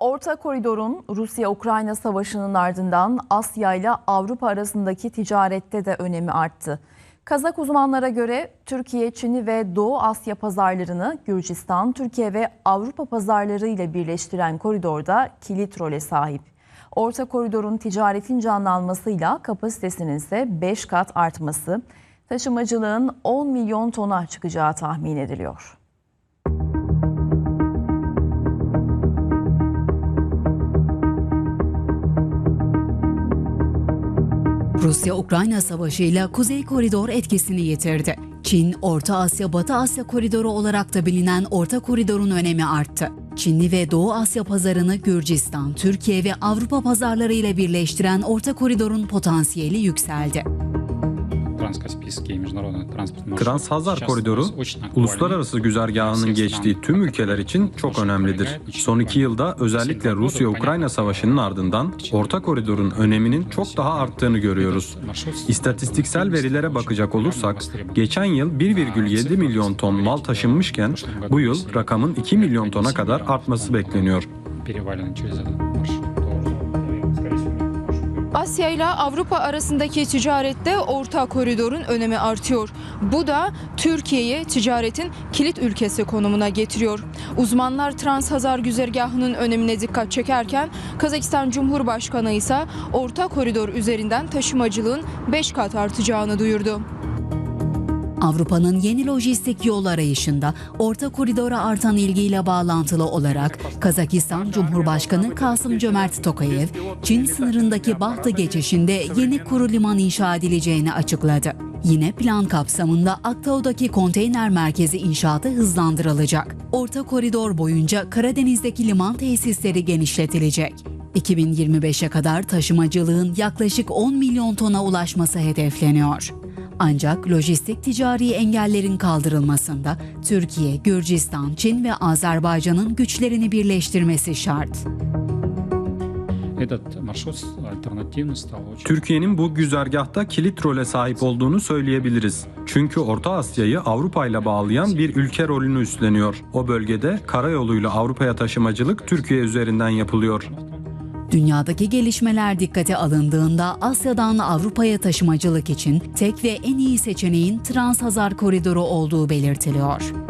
Orta koridorun Rusya-Ukrayna savaşının ardından Asya ile Avrupa arasındaki ticarette de önemi arttı. Kazak uzmanlara göre Türkiye, Çin'i ve Doğu Asya pazarlarını Gürcistan, Türkiye ve Avrupa pazarları ile birleştiren koridorda kilit role sahip. Orta koridorun ticaretin canlanmasıyla kapasitesinin ise 5 kat artması, taşımacılığın 10 milyon tona çıkacağı tahmin ediliyor. Rusya-Ukrayna savaşıyla Kuzey Koridor etkisini yitirdi. Çin, Orta Asya, Batı Asya koridoru olarak da bilinen Orta Koridor'un önemi arttı. Çinli ve Doğu Asya pazarını Gürcistan, Türkiye ve Avrupa pazarları ile birleştiren Orta Koridor'un potansiyeli yükseldi. Transkaspisky международный транспортный маршрут Trans-Hazar сейчас koridoru очень актуальный. uluslararası güzergahının geçtiği tüm ülkeler için çok önemlidir. Son iki yılda özellikle Rusya-Ukrayna savaşının ardından Orta Koridor'un öneminin çok daha arttığını görüyoruz. İstatistiksel verilere bakacak olursak, geçen yıl 1,7 milyon ton mal taşınmışken bu yıl rakamın 2 milyon tona kadar artması bekleniyor. перевалены через этот маршрут. Asya ile Avrupa arasındaki ticarette orta koridorun önemi artıyor. Bu da Türkiye'yi ticaretin kilit ülkesi konumuna getiriyor. Uzmanlar Transhazar güzergahının önemine dikkat çekerken Kazakistan Cumhurbaşkanı ise orta koridor üzerinden taşımacılığın 5 kat artacağını duyurdu. Avrupa'nın yeni lojistik yol arayışında Orta Koridor'a artan ilgiyle bağlantılı olarak Kazakistan Cumhurbaşkanı Kasım Cömert Tokayev, Çin sınırındaki Bahtı geçişinde yeni kuru liman inşa edileceğini açıkladı. Yine plan kapsamında Aktao'daki konteyner merkezi inşaatı hızlandırılacak. Orta koridor boyunca Karadeniz'deki liman tesisleri genişletilecek. 2025'e kadar taşımacılığın yaklaşık 10 milyon tona ulaşması hedefleniyor. Ancak lojistik ticari engellerin kaldırılmasında Türkiye, Gürcistan, Çin ve Azerbaycan'ın güçlerini birleştirmesi şart. Türkiye'nin bu güzergahta kilit role sahip olduğunu söyleyebiliriz. Çünkü Orta Asya'yı Avrupa ile bağlayan bir ülke rolünü üstleniyor. O bölgede karayoluyla Avrupa'ya taşımacılık Türkiye üzerinden yapılıyor. Dünyadaki gelişmeler dikkate alındığında Asya'dan Avrupa'ya taşımacılık için tek ve en iyi seçeneğin Trans-Hazar koridoru olduğu belirtiliyor.